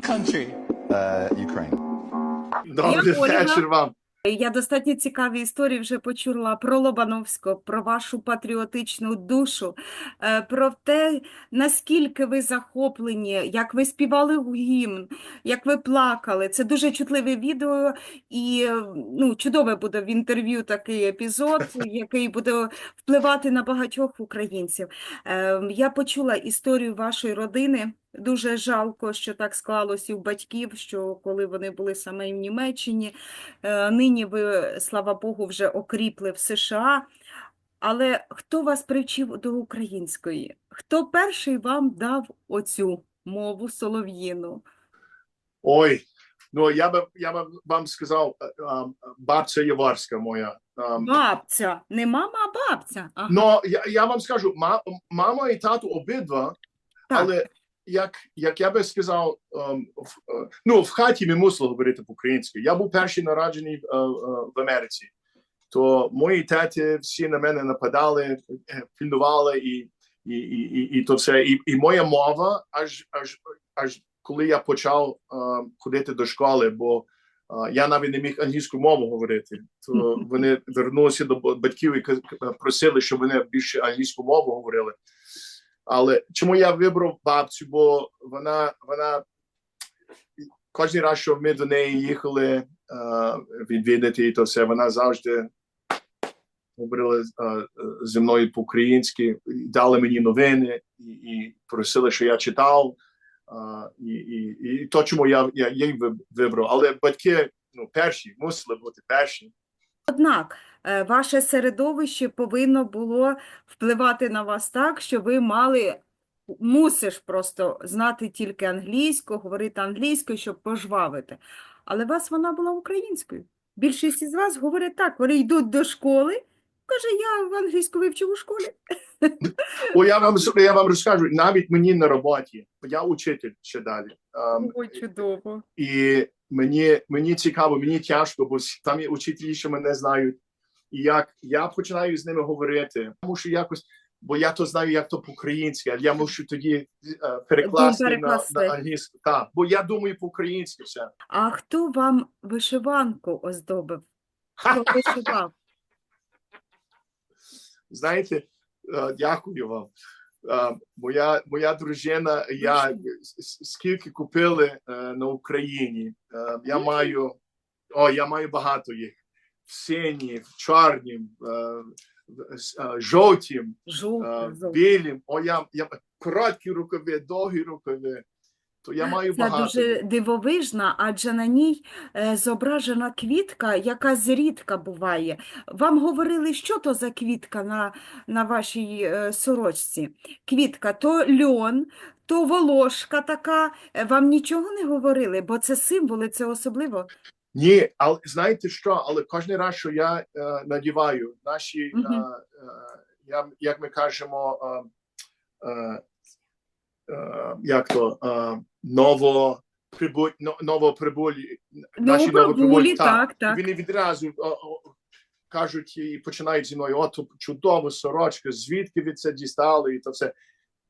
country? Uh, Ukraine. Добрий Ольга. вечір вам. Я достатньо цікаві історії вже почула про Лобановського, про вашу патріотичну душу, е, про те, наскільки ви захоплені, як ви співали гімн, як ви плакали. Це дуже чутливе відео, і е, ну, чудове буде в інтерв'ю такий епізод, який буде впливати на багатьох українців. Е, Я почула історію вашої родини. Дуже жалко, що так склалось і у батьків, що коли вони були саме в Німеччині. Е, Нині ви, слава Богу, вже окріпли в США. Але хто вас привчив до української? Хто перший вам дав оцю мову солов'їну? Ой, ну я би я би вам сказав, е, ем, бабця Єварська моя. Ем, Бабця, не мама, а бабця. Ага, Ну я, я вам скажу, ма, мама і тато обидва, так. але як, як я би сказав, ем, в, е, ну в хаті ми мусили говорити по-українськи. Я був перший народжений е, е, в Америці. То мої теті всі на мене нападали, пільнували і, і, і, і, і то все. І, і моя мова аж аж аж коли я почав ходити до школи, бо я навіть не міг англійську мову говорити. То вони вернулися до батьків і просили, щоб вони більше англійську мову говорили. Але чому я вибрав бабцю? Бо вона вона кожен раз, що ми до неї їхали е, відвідати, то все, вона завжди говорила е, зі мною по-українськи, і дали мені новини і, і просили, що я читав. е, і, і, і то, чому я, я її ви- вибрав. Але батьки ну, перші мусили бути перші. Однак е, ваше середовище повинно було впливати на вас так, що ви мали, мусиш просто знати тільки англійську, говорити англійською, щоб пожвавити. Але вас вона була українською. Більшість із вас говорять так, вони йдуть до школи, каже, я англійську вивчив у школі. Бо я вам я вам розкажу, навіть мені на роботі, я учитель ще далі. Ем, Ой, чудово. і мені, мені цікаво, мені тяжко, бо там є учителі, що мене знають. І як я починаю з ними говорити, я мушу якось, бо я то знаю, як то по-українськи, але я мушу тоді е, перекласти на, перекласти. на англійську. Так, бо я думаю по-українськи все. А хто вам вишиванку оздобив? Хто вишивав? Знаєте, е, дякую вам. Моя, моя дружина, я скільки купили е, на Україні. Е, Я маю, о, я маю багато їх. В сині, в чорнім, е, жовтім, білім. О, я, я короткі рукави, довгі рукави. То я маю Це багато. дуже дивовижна, адже на ній е, зображена квітка, яка зрідка буває. Вам говорили, що то за квітка на, на вашій е, сорочці? Квітка то льон, то волошка така. Е, Вам нічого не говорили, бо це символи, це особливо. Ні, але знаєте що? Але кожен раз, що я е, надіваю, наші, Мгм. е, е, я, як ми кажемо, е, е, як то е, ново прибуль, новоприбулі, наші Новоприбулі, так, так. Вони відразу кажуть і починають зі мною, от чудова сорочка, звідки ви це дістали, і то все.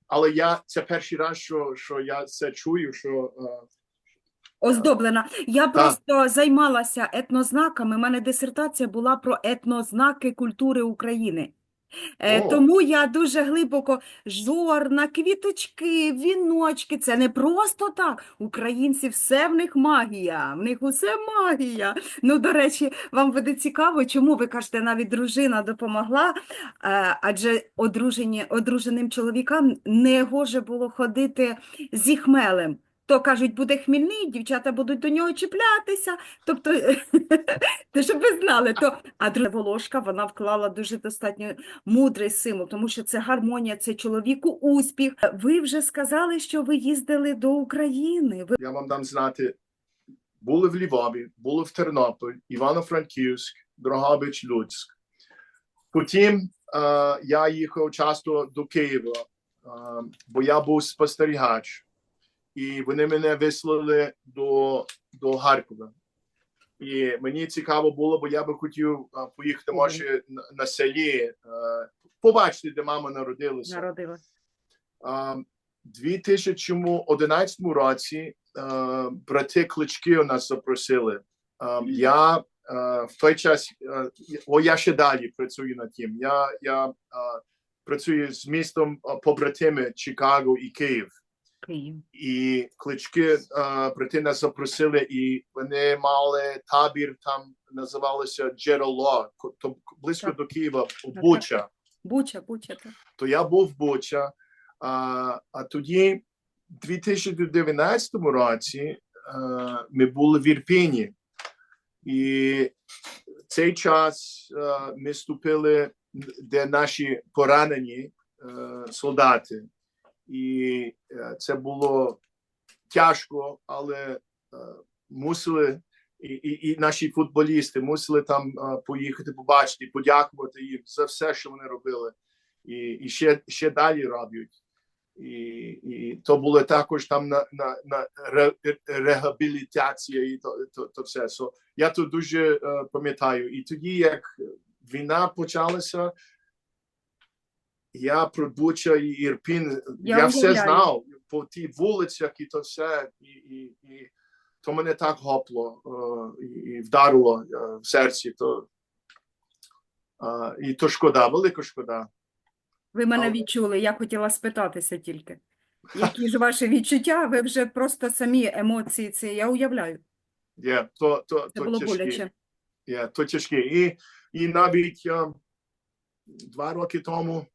Але я це перший раз, що, що я це чую, що е, Оздоблена. Я просто займалася етнознаками. У мене дисертація була про етнознаки культури України. Е, О. Тому я дуже глибоко жорна, квіточки, віночки. Це не просто так. Українці все в них магія, в них усе магія. Ну, до речі, вам буде цікаво, чому ви кажете, навіть дружина допомогла, Е, адже одружені, одруженим чоловікам не гоже було ходити зі хмелем. То кажуть, буде хмільний, дівчата будуть до нього чіплятися. Тобто, то щоб ви знали, то а друга волошка вона вклала дуже достатньо мудрий символ, тому що це гармонія, це чоловіку успіх. Ви вже сказали, що ви їздили до України. Ви я вам дам знати, були в Львові, були в Тернопіль, Івано-Франківськ, Дрогобич, Луцьк. Потім е, я їхав часто до Києва, е, бо я був спостерігач, і вони мене вислали до, до Харкова. І мені цікаво було, бо я би хотів е, поїхати може на, на селі, е, побачити, де мама народилася. народила. А, 2011 році брати клички у нас запросили. Е, я е, в той час, е, о, я ще далі працюю над тим. Я, я е, працюю з містом е, побратими Чикаго і Київ. Київ. І клички е, брати нас запросили, і вони мали табір там, називалося Джерело, то близько Так. до Києва, так. Буча. Буча, Буча, так. То я був в Буча. А, а тоді, в 2019 році, е, ми були в Ірпіні. І цей час е, ми вступили, де наші поранені е, солдати. І е, це було тяжко, але е, мусили, і, і, і наші футболісти мусили там е, поїхати, побачити, подякувати їм за все, що вони робили, і, і ще, ще далі роблять. І, і то було також там на, на, на ре, реабілітація і то, то, то все. So, я то дуже е, пам'ятаю. І тоді, як війна почалася, я про Буча і Ірпін, Я я, все знав по тій вулицях і то все. І, і, і то мене так гопло е, і, і вдарило е, в серці. То, е, і то шкода, велика шкода. Ви мене Але- відчули, я хотіла спитатися тільки. Які ж ваші відчуття? Ви вже просто самі емоції це я уявляю. Є, то, то, Це то було тяжкі. боляче. Є, то тяжкі. І, і навіть е, два роки тому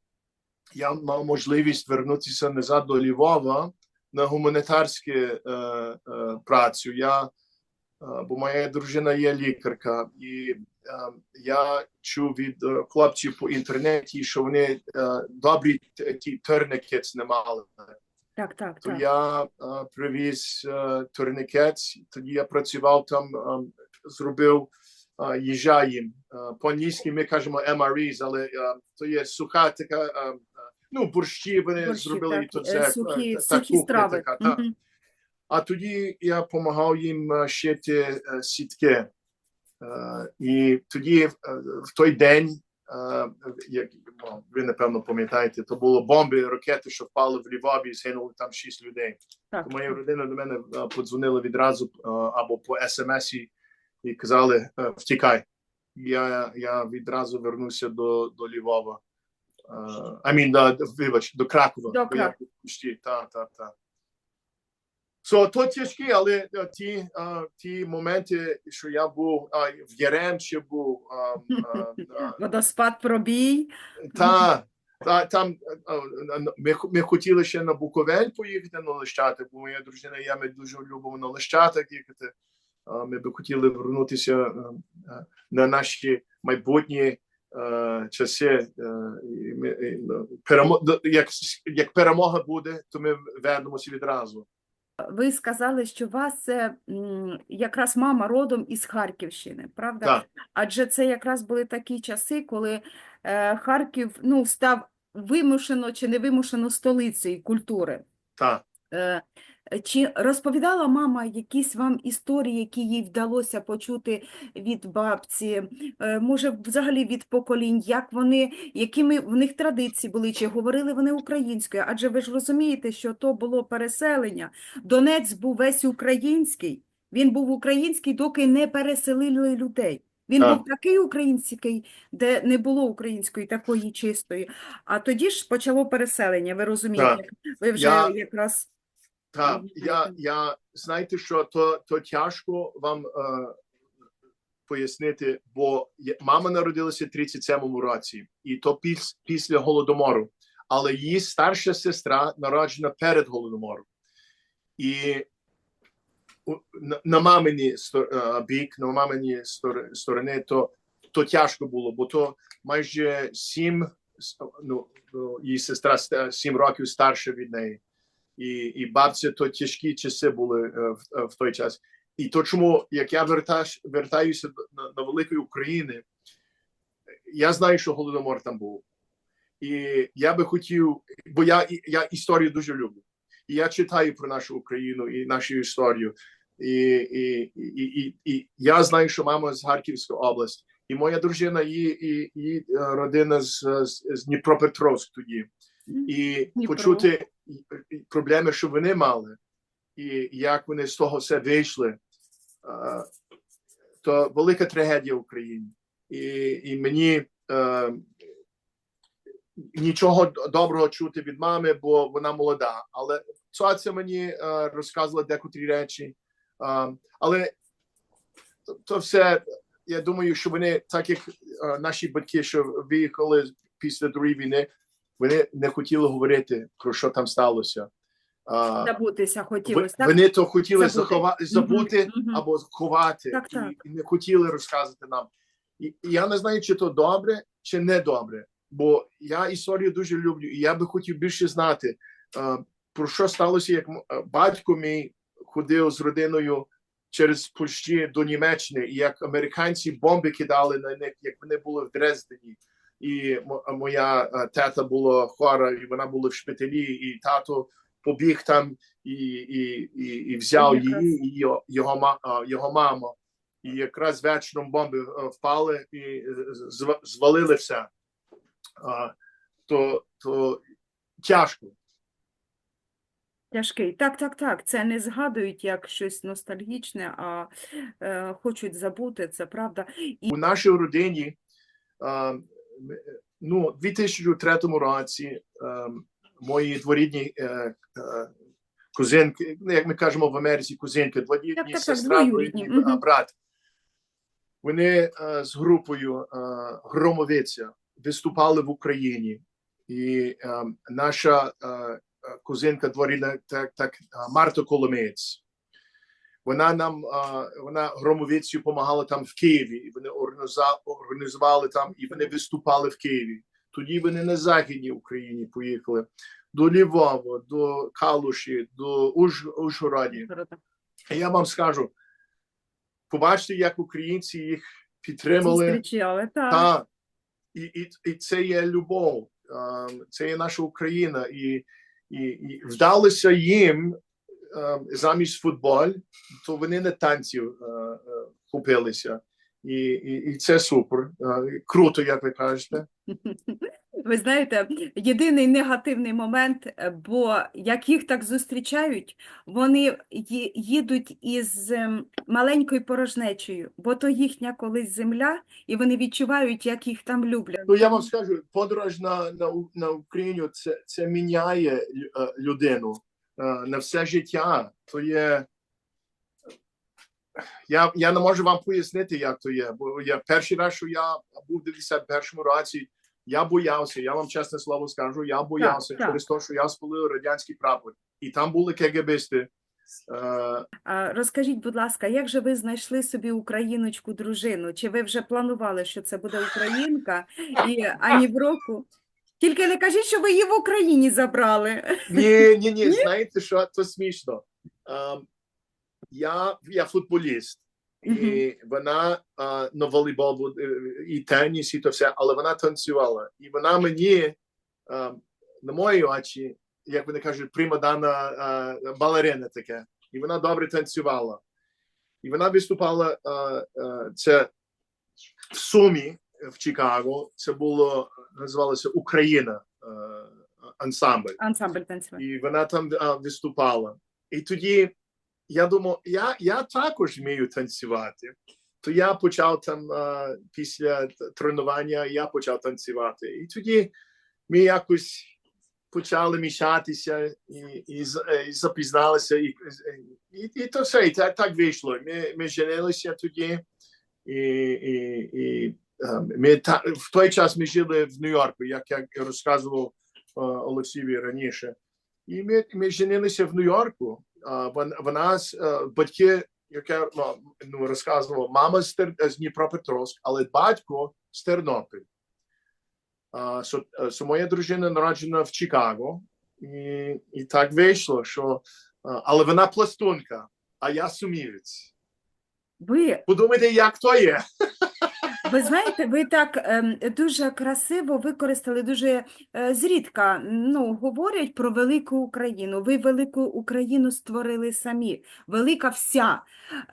я мав можливість вернутися назад до Львова на гуманітарську е, е, працю. Я, е, бо моя дружина є лікарка, і е, я чув від е, хлопців по інтернеті, що вони е, добрі ті турникети не мали. Так, так, То так. я е, привіз е, турникет, тоді я працював там, е, зробив е, їжа їм. Е, по-англійськи ми кажемо MREs, але е, то є суха така, е, ну, борщі вони Борщі, зробили, так, і то е, це сухі, е, та сухі кухня страви. така, та. Мгм. А тоді я допомагав їм е, шити сітки. І тоді в той день, як ну, ви напевно пам'ятаєте, то було бомби, ракети, що впали в Львові, і згинули там шість людей. Так, То моя родина до мене подзвонила відразу або по смс і казали: втікай. Я, я відразу вернувся до, до Львова. Е, I mean, до, вибач, до Кракова. До бо я почти, та, та, та. So, то тяжкі, але ті, ті моменти, що я був в Яремче був, а, а, а, Водоспад пробій. та, та там ми, ми хотіли ще на Буковель поїхати на Лещатик, бо моя дружина і я ми дуже любимо на Лещатик їхати. Ми би хотіли вернутися на наші майбутні часи. е, ми, і, ну, як, як перемога буде, то ми вернемося відразу. Ви сказали, що у вас це якраз мама родом із Харківщини, правда? Так, Адже це якраз були такі часи, коли е, Харків ну, став вимушено чи невимушено столицею культури. так. Чи розповідала мама якісь вам історії, які їй вдалося почути від бабці, е, може, взагалі від поколінь, як вони, якими в них традиції були, чи говорили вони українською? Адже ви ж розумієте, що то було переселення. Донець був весь український, він був український, доки не переселили людей. Він Так. був такий український, де не було української такої чистої. А тоді ж почало переселення, ви розумієте, Так. ви вже Я- якраз. Так, я, я знаєте, що то, то тяжко вам е, пояснити, бо я- мама народилася в 37-му році, і то піс, після голодомору. Але її старша сестра народжена перед голодомором. І на, на мамині е, бік, на мамині стор- сторони, то, то тяжко було, бо то майже сім, ну, її сестра сім років старша від неї і, і бабця, то тяжкі часи були е, в, е, в той час. І то, чому як я вертаюся до- на, на великої України, я знаю, що голодомор там був. І я би хотів, бо я, я історію дуже люблю. І я читаю про нашу Україну і нашу історію. І, і, і, і, і я знаю, що мама з Харківської області, і моя дружина, її, і, е, родина з, з, з Дніпропетровськ тоді і Дніпро. почути і- і проблеми, що вони мали. і як вони з того все вийшли, то велика трагедія в Україні. І, і мені е, нічого доброго чути від мами, бо вона молода. Але ця мені е, розказувала декотрі речі. Але то все, я думаю, що вони, так як е, наші батьки, що виїхали після другої війни, вони не хотіли говорити про що там сталося. А, Забутися хотілося, так? вони то хотіли Забути. захова- забути Мгм, мгм. або ховати, Так, і, так. і не хотіли розказати нам. І, і я не знаю, чи то добре, чи не добре. Бо я історію дуже люблю, і я би хотів більше знати, е, про що сталося, як батько мій ходив з родиною через Польщі до Німеччини, і як американці бомби кидали на них, як вони були в Дрездені. І моя е, тета була хвора, і вона була в шпиталі, і тато побіг там і, і, і, і взяв її і його, його, його маму. І якраз вечором бомби е, впали і е, звалили все. То, то тяжко. Тяжкий. Так, так, так. Це не згадують як щось ностальгічне, а е, хочуть забути, це правда. І... У нашій родині м- ну, у 2003 році а, мої дворідні е, е, кузинки, ну, як ми кажемо в Америці, кузинки, так, так, сестра, двоюрідний, брат. Вони е, з групою е, Громовиця виступали в Україні. І е, наша кузинка дворідна, так, так, Марта Коломець. Вона нам вона громовицю допомагала там в Києві, і вони організували там, і вони виступали в Києві. Тоді вони на західній Україні поїхали до Львова, до Калуші, до Уж, Ужгороді. Я вам скажу: побачите, як українці їх підтримали. Зустрічали, так. Та, і, і, і це є любов, ем, це є наша Україна, і, і, і вдалося їм замість футболь, то вони на танців е, е, купилися. І, і, і це супер. Е, Круто, як ви кажете. Ви знаєте, єдиний негативний момент, е, бо як їх так зустрічають, вони їдуть із ем, маленькою порожнечею, бо то їхня колись земля, і вони відчувають, як їх там люблять. Ну я вам скажу, подорож на, на, на Україну це, це міняє е, людину е, на все життя. То є. Я, я не можу вам пояснити, як то є. Бо я перший раз, що я був в 91-му році, я боявся. Я вам чесне слово скажу, я боявся так. через те, що я спалив радянський прапор. І там були КГБисти. Е, А розкажіть, будь ласка, як же ви знайшли собі україночку дружину? Чи ви вже планували, що це буде українка і ані в року? Тільки не кажіть, що ви її в Україні забрали. Ні, ні, ні, знаєте, що то смішно. Ем, я, я футболіст, і вона е, на волейбол е, і теніс, і то все, але вона танцювала. І вона мені, е, на мої очі, як вони кажуть, примадана е, балерина таке. І вона добре танцювала. І вона виступала е, е, це в Сумі в Чикаго. Це було називалося Україна е, ансамбль Ансамбль танцювальний. і вона там виступала. І тоді я думав, я, я також вмію танцювати. То я почав там а, після тренування, я почав танцювати. І тоді ми якось почали мішатися і, і, е, і запізналися. І, і, і то все, і так, так вийшло. Ми, ми женилися тоді, і, і, і ми та, в той час ми жили в Нью-Йорку, як я розказував а, Олексієві раніше. І ми, ми женилися в Нью-Йорку. Вон- Вона е, батьки, як я ну, ну, розказував, мама з, Тер- з Дніпропетровськ, але батько з Тернопіль. So, е, so моя дружина народжена в Чикаго, і, і так вийшло, що але вона пластунка, а я сумівець. Ви Подумайте, як то є. Ви знаєте, ви так ем, дуже красиво використали, дуже е, зрідка ну, говорять про велику Україну. Ви велику Україну створили самі. Велика вся,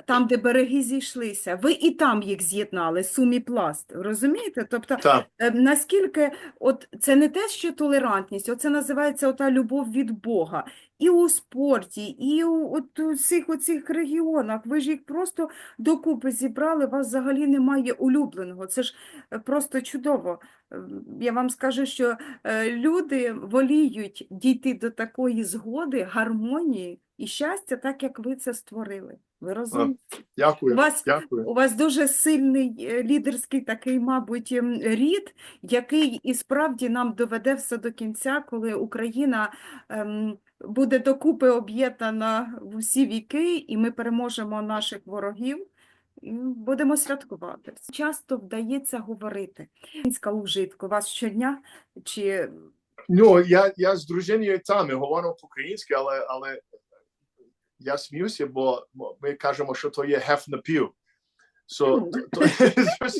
там, де береги зійшлися. Ви і там їх з'єднали, сумі пласт. Розумієте? Тобто, Так. е, наскільки от це не те, що толерантність, оце називається ота любов від Бога. і у спорті, і у, от у всіх оцих регіонах. Ви ж їх просто докупи зібрали, вас взагалі немає улюбленого. Це ж е, просто чудово. Е, Я вам скажу, що е, люди воліють дійти до такої згоди, гармонії і щастя, так як ви це створили. Ви розумієте? Дякую. У вас Дякую. у вас дуже сильний лідерський такий, мабуть, ем, рід, який і справді нам доведе все до кінця, коли Україна ем, буде докупи об'єднана в усі віки, і ми переможемо наших ворогів. І Будемо святкувати. Часто вдається говорити. Українська ужитку вас щодня чи Ну, я, я з дружиною там ми говоримо по-українськи, але, але я сміюся, бо ми кажемо, що то є геф на пів. So, то, то,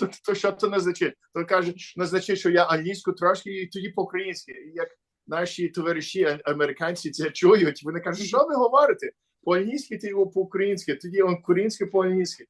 то, то, що це не значить? То каже, не значить, що я англійську трошки і тоді по-українськи. І як наші товариші американці це чують, вони кажуть, що ви говорите? По-англійськи ти його по-українськи, тоді українське по-англійськи.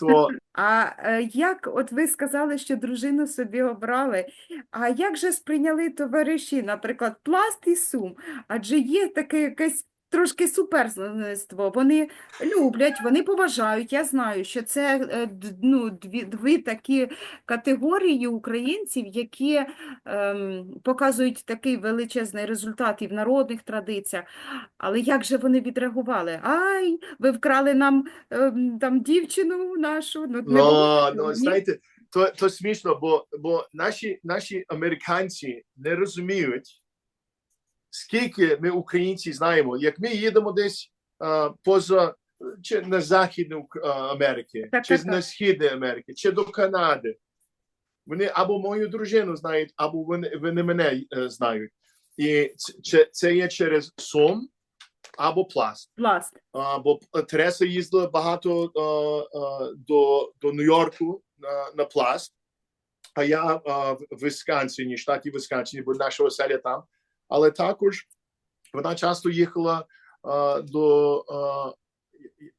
То А е, як, от ви сказали, що дружину собі обрали, а як же сприйняли товариші, наприклад, пласт і сум? Адже є таке якесь трошки суперництво. Вони люблять, вони поважають. Я знаю, що це е, ну, дві, дві такі категорії українців, які ем, показують такий величезний результат і в народних традиціях. Але як же вони відреагували? Ай, ви вкрали нам ем, там дівчину нашу. Ну, не було Ну, такого, ну знаєте, то, то смішно, бо, бо наші, наші американці не розуміють, скільки ми українці знаємо, як ми їдемо десь а, поза чи на західну Америки, Так, чи так, на східну Америки, чи до Канади. Вони або мою дружину знають, або вони, вони мене е, знають. І це, це- є через сум або пласт. Пласт. А, бо Тереса їздила багато а, а, до, до Нью-Йорку на, на пласт, а я а, в Висконсині, штаті Висконсині, бо наша оселя там. Але також вона часто їхала а, до а,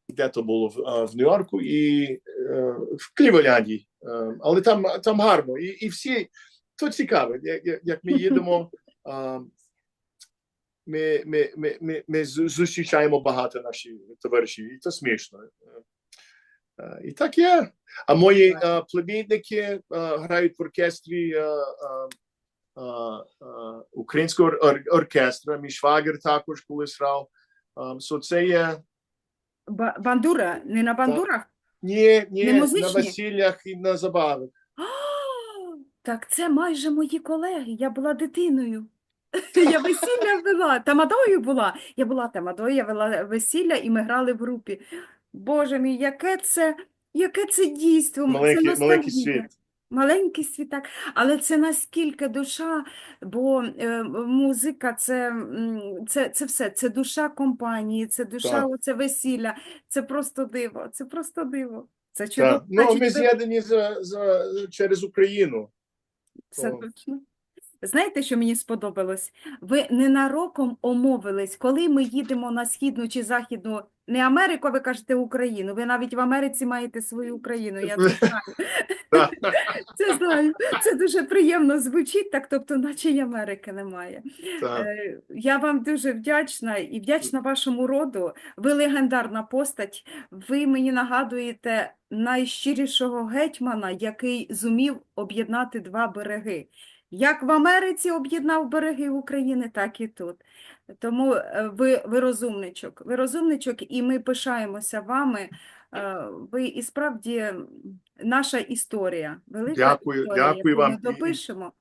де то було в, а, в Нью-Йорку і е, в Кліволяді. Е, але там, там гарно. І, і всі то цікаво, як, як- ми їдемо. а, ми, ми, ми, ми, ми зустрічаємо багато наших товаришів, і це смішно. Е, І так є. А мої племінники грають в оркестрі українського ор- оркестра. Мій швагер також колись грав. So це є Ба- Бандура, не на бандурах? ні, ні, Не на музичні? весіллях і на забавах. А, Так це майже мої колеги. Я була дитиною. Я весілля вела, тамадою була. Я була тамадою, я вела весілля і ми грали в групі. Боже мій, яке це, яке це дійство, це Маленький, маленький ностальгія. світ. Маленький світак. Але це наскільки душа, бо е, музика це, це, це все, це душа компанії, це душа, Так. оце весілля, це просто диво, це просто диво. Це чудово. Ну, ми з'єднані за, за, через Україну. Це точно. Знаєте, що мені сподобалось? Ви ненароком омовились, коли ми їдемо на східну чи західну, не Америку, а ви кажете Україну. Ви навіть в Америці маєте свою Україну. Я це знаю. Це знаю. Це дуже приємно звучить, так, тобто, наче й Америки немає. Е, Я вам дуже вдячна і вдячна вашому роду. Ви легендарна постать. Ви мені нагадуєте найщирішого гетьмана, який зумів об'єднати два береги. Як в Америці об'єднав береги України, так і тут. Тому е, ви, ви розумничок, ви розумничок, і ми пишаємося вами. Е, Ви і справді наша історія, велика Дякую, історія, дякую яку ми вам. І- допишемо.